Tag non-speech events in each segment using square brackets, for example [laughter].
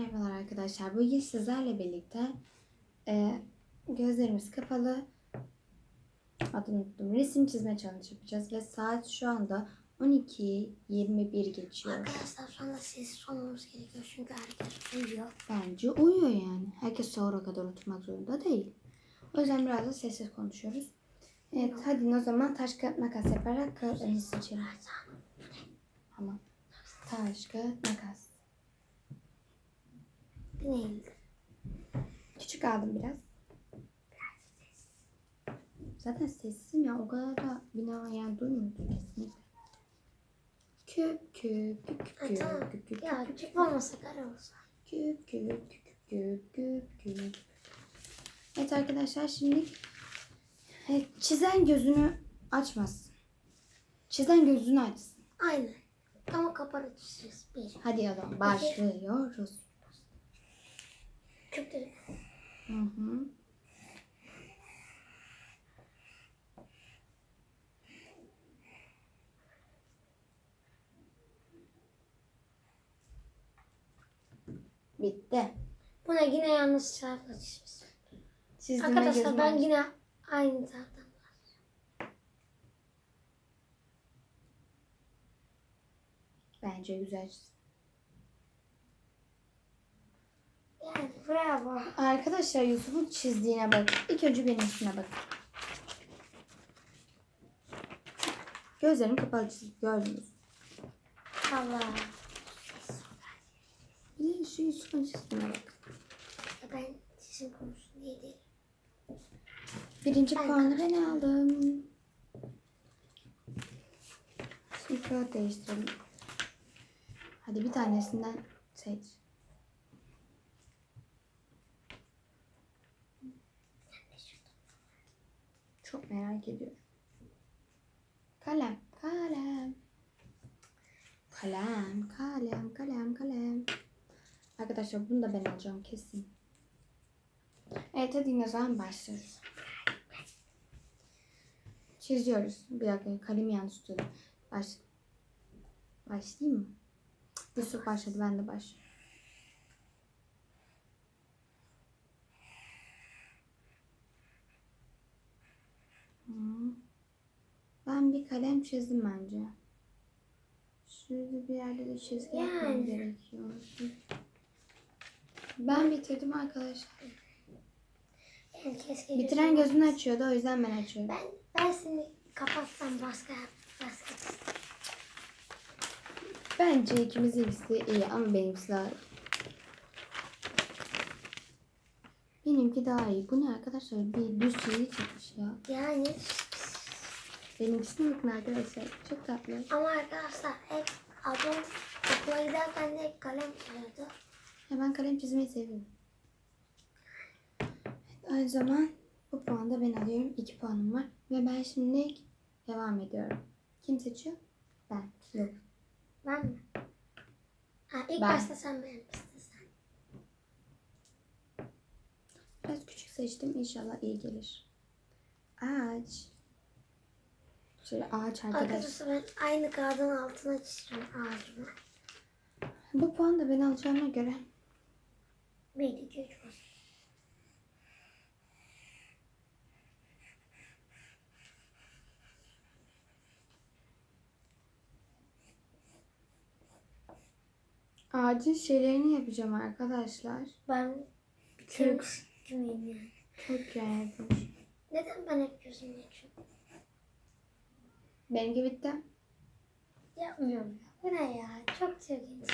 merhabalar arkadaşlar. Bugün sizlerle birlikte e, gözlerimiz kapalı adını unuttum. Resim çizme challenge yapacağız ve saat şu anda 12.21 geçiyor. Arkadaşlar sonra sessiz olmamız gerekiyor çünkü herkes uyuyor. Bence uyuyor yani. Herkes sahura kadar oturmak zorunda değil. O yüzden biraz da sessiz konuşuyoruz. Evet hadi o zaman taş kağıt makas yaparak kağıtları seçelim. Tamam. Taş kağıt makas. Neydi? Küçük aldım biraz. Zaten sessizim ya o kadar da bina yani duymuyordu kesinlikle. Küp küp küp Ay, küp tamam. küp küp Ya küp küp olmasa kare olsa. küp küp küp küp küp küp. Evet arkadaşlar şimdi evet, çizen gözünü açmasın. Çizen gözünü açsın. Aynen. Ama kapalı çizeceğiz. Bir. Hadi o zaman başlıyoruz. Küp değil. Hı hı. Bitti. Buna yine yanlış tarafla çizmişsin. Çizdiğime Arkadaşlar ben aç. yine aynı taraftan. Bence güzel çiz. Yani bravo. Arkadaşlar Yusuf'un çizdiğine bak. İlk önce benimkine bak. Gözlerim kapalı çizdik gördünüz. Allah. Bir de şu Yusuf'un çizdiğine bak. Ben çizim konusunda iyi değilim. Birinci Ben puanı ben aldım. Şimdi kağıt değiştirelim. Hadi bir tanesinden seç. Çok merak ediyorum. Kalem, kalem. Kalem, kalem, kalem, kalem. Arkadaşlar bunu da ben alacağım kesin. Evet hadi o zaman başlıyoruz. Çiziyoruz. Bir dakika kalemi yanlış tutuyordum. Baş... Başlayayım mı? Yusuf başladı ben de başlıyorum. Ben bir kalem çizdim bence. Şurada bir yerde de çizgi yapmam Yani. gerekiyor. Ben bitirdim arkadaşlar. Yani keşke Bitiren gözünü açıyordu o yüzden ben açıyorum. Ben, ben seni kapatsam başka başka Bence ikimizin ikisi iyi ama benimkisi daha iyi. Benimki daha iyi. Bu ne arkadaşlar? Bir düz şeyi çıkmış ya. Yani Benimkisine bakın arkadaşlar. Çok tatlı. ama arkadaşlar hep ablam okula giderken de hep kalem çiziyordu. Ya ben kalem çizmeyi seviyorum. Evet, aynı zaman bu puanı da ben alıyorum. 2 puanım var. Ve ben şimdi devam ediyorum. Kim seçiyor? Ben. Yok. Ben mi? Ha, ilk Ben. başta sen beğenmiştin sen. Biraz küçük seçtim. İnşallah iyi gelir. Ağaç. Şöyle ağaç arkadaş. Arkadaşlar ben aynı kağıdın altına çiziyorum ağacımı. Bu puanı da ben alacağıma göre Bir, iki, üç ağacın şeylerini yapacağım arkadaşlar. Ben yani. Kök yani. [laughs] Neden ben hep gözümü açıyorum? Benimki bitti. Yapmıyorum. Bu ne ya? Çok çirkin.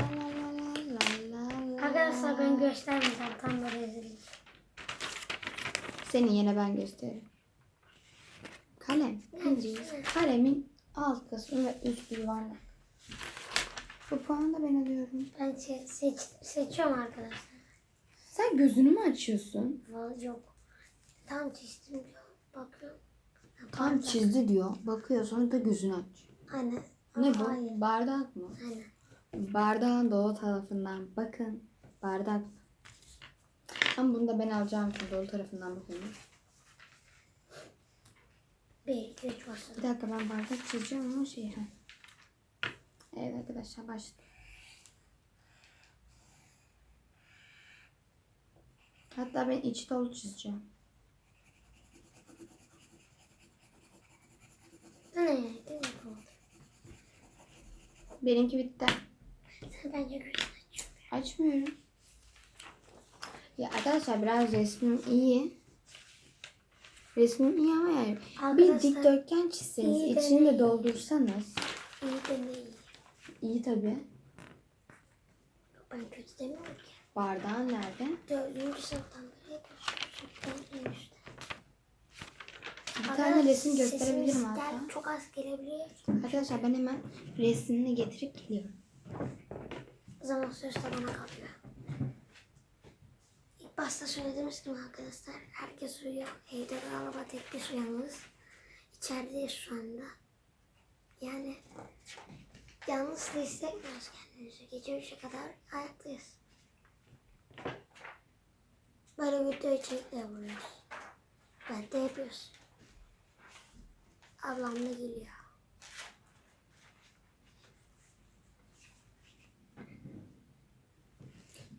La la la la la la la. Arkadaşlar ben göstermeyeceğim. Tam böyle rezil. Seni yine ben gösteririm. Kalem. İnce. Kalemin alt kısmı ve üstü yuvarlak. Bu puanı da ben alıyorum. Ben se- seç seçiyorum arkadaşlar. Sen gözünü mü açıyorsun? Vallahi yok. Tam çizdim. Bakıyorum. Tam çizdi diyor. Bakıyor sonra da gözünü aç. Anne. Ne bu? Hayır. Bardak mı? Anne. Bardağın doğu tarafından bakın. Bardak. Ama bunu da ben alacağım için doğu tarafından bakın. Belki de çok Bir dakika ben bardak çizeceğim ama şey. ha. Evet arkadaşlar başladı. Hatta ben iç dolu çizeceğim. Ne? Benimki bitti. Sen açıyorsun. Açmıyorum. Ya arkadaşlar biraz resmim iyi. Resmim iyi ama yani bir Arkadaşlar, dikdörtgen çizseniz, de içini de doldursanız. İyi de ne iyi. iyi tabi. Ben kötü demiyorum ki. Bardağın nerede? Dördüncü sınıftan beri üstte. Bir Arkadaşlar, tane resim gösterebilirim hatta. Çok az gelebiliyor. Arkadaşlar ben hemen resmini getirip geliyorum. O zaman söz de bana kalıyor. İlk başta söylediğimiz gibi arkadaşlar herkes uyuyor. Evde galiba tek biz uyanız. İçerideyiz şu anda. Yani yalnız da hissetmiyoruz kendimizi. Gece 3'e kadar ayaktayız. Böyle video içerikle yapıyoruz. Ben de yapıyoruz. Ablam da geliyor.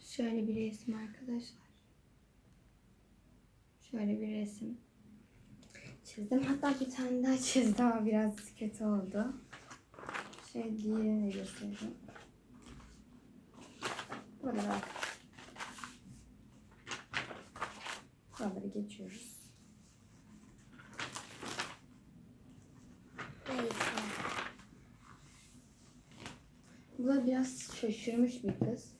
Şöyle bir resim arkadaşlar. Şöyle bir resim çizdim. Hatta bir tane daha çizdim ama biraz kötü oldu. Şöyle diğerini göstereceğim. Buralara bak. Buraları geçiyoruz. Bu da biraz şaşırmış bir kız.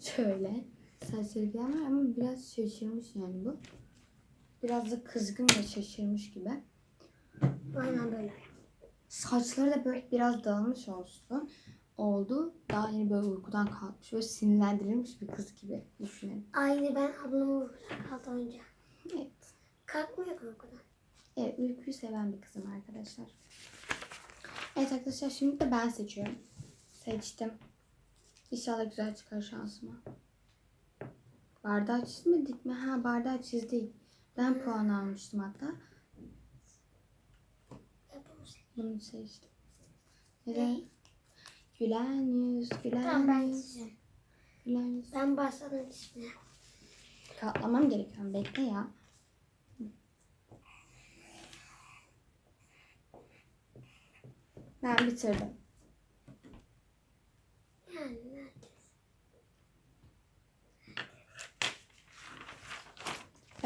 Şöyle. Saçları falan var ama biraz şaşırmış yani bu. Biraz da kızgın ve şaşırmış gibi. Aynen böyle. Saçları da böyle biraz dağılmış olsun. Oldu. Daha yeni böyle uykudan kalkmış. Böyle sinirlendirilmiş bir kız gibi düşünelim. Aynı ben ablamın uykuda kaldı önce. Evet. Kalkmıyor uykudan. Evet uykuyu seven bir kızım arkadaşlar. Evet arkadaşlar şimdi de ben seçiyorum. Seçtim. İnşallah güzel çıkar şansıma. Bardağı çizmedik mi? Ha bardağı çizdik. Ben puan almıştım hatta. Bunu seçtim. Neden? Gülen yüz, gülen Tamam ben yüz, çizeceğim. gülen yüz. Ben başladım ismine. Katlamam gerekiyor. Bekle ya. Ben bitirdim. Yani neredeyse.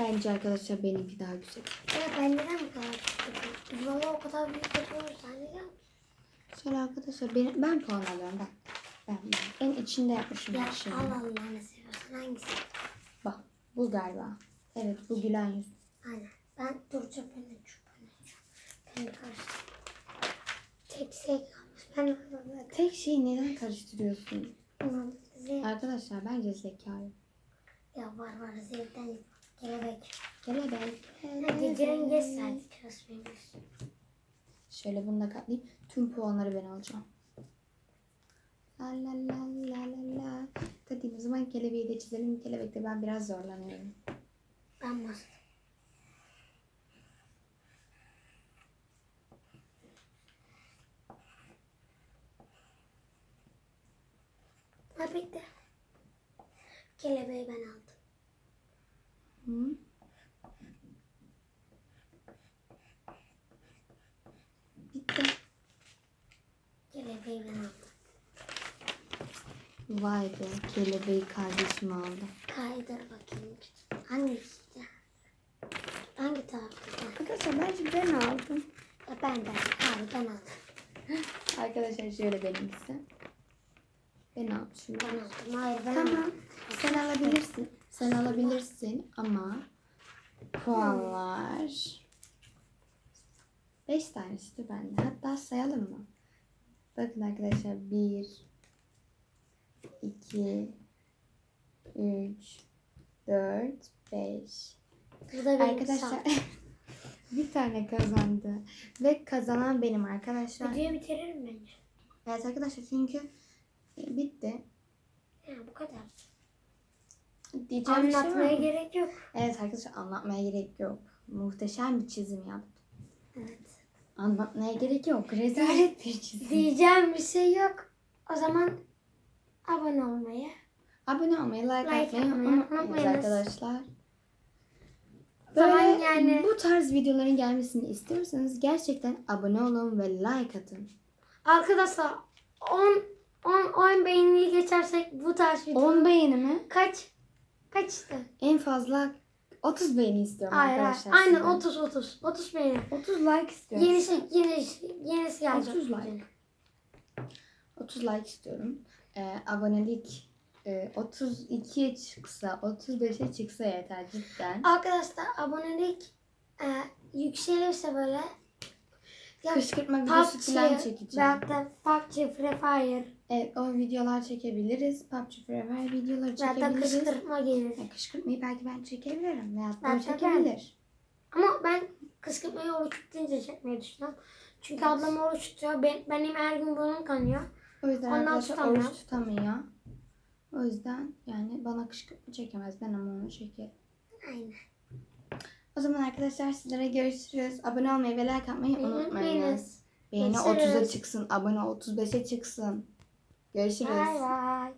Bence arkadaşlar benimki daha güzel. Ya ben neden bu kadar küçük yapıyorum? Valla o kadar büyük yapıyoruz. Sen neden? Şöyle arkadaşlar ben, ben puan alıyorum ben. Ben, ben. En içinde yapmışım Ya her şeyi. al Allah'ını seviyorsan hangisi? Bak bu galiba. Evet bu gülen yüz. Aynen. Ben dur çöpünü çöpünü. Ben karıştırdım. Tek şey kalmış. Ben orada Tek şeyi neden karıştırıyorsun? Zevk. Arkadaşlar bence zekayı. Ya var var zevkten yap. Kelebek. Kelebek. Gecenin geç saati çalışmıyoruz. Şöyle bunu da katlayayım. Tüm puanları ben alacağım. La la la la la la. Hadi o zaman kelebeği de çizelim. Kelebekte ben biraz zorlanıyorum. Ben bastım. Ha bitti. Kelebeği ben aldım. Hı? Bitti. Kelebeği ben aldım. Vay be kelebeği kardeşim aldı. Kaydır bakayım. Hangisiydi? Hangi tarafta? Arkadaşlar bence ben aldım. Ya ben de. Hayır ben aldım. Arkadaşlar şöyle benimkisi. Ben almışım. Ben aldım. Hayır ben Tamam. aldım. Sen alabilirsin. Sen alabilirsin ama puanlar 5 tanesi bende. Hatta sayalım mı? Bakın arkadaşlar 1 2 3 4 5 Bu da benim Arkadaşlar [laughs] bir tane kazandı. Ve kazanan benim arkadaşlar. Videoyu bitiririm bence. Evet arkadaşlar çünkü bitti. Ya bu kadar. Diyeceğim şey Anlatmaya mı? gerek yok. Evet arkadaşlar anlatmaya gerek yok. Muhteşem bir çizim yaptım. Evet. Anlatmaya gerek yok. Rezalet bir çizim. Diyeceğim bir şey yok. O zaman abone olmayı, Abone olmayı, like, Like atmayı unutmayınız arkadaşlar. zaman Böyle yani- bu tarz videoların gelmesini istiyorsanız gerçekten abone olun ve like atın. Arkadaşlar 10 10 10 beğeniyi geçersek bu tarz video 10 beğeni mi? kaç kaçtı? En fazla 30 beğeni istiyorum Hayır, hayır. arkadaşlar. Aynen sizden. 30 30 30 beğeni. 30 like istiyorum. Yenisi yenisi yenisi gelecek. 30 like. 30 like istiyorum. Ee, abonelik e, 32'ye çıksa, 35'e çıksa yeter cidden. Arkadaşlar abonelik e, yükselirse böyle ya Kışkırtma videosu falan PUBG çekeceğim. veyahut da PUBG, Free Fire Evet o videolar çekebiliriz. PUBG Free Fire videoları veyahut da çekebiliriz. kışkırtma gelir. Ya kışkırtmayı belki ben çekebilirim. Veyahut da çekebilir. Ama ben kışkırtmayı oruç tutunca çekmeyi düşünüyorum. Çünkü ablam oruç tutuyor. Ben, benim her gün burnum kanıyor. O yüzden Ondan arkadaşlar tutamıyor. oruç tutamıyor. O yüzden yani bana kışkırtma çekemez. Ben ama onu çekerim. Aynen. O zaman arkadaşlar sizlere görüşürüz. Abone olmayı ve like atmayı unutmayınız. Unutmayınız. Beğeni Görüşürüz. 30'a çıksın. Abone 35'e çıksın. Görüşürüz. Bay bay.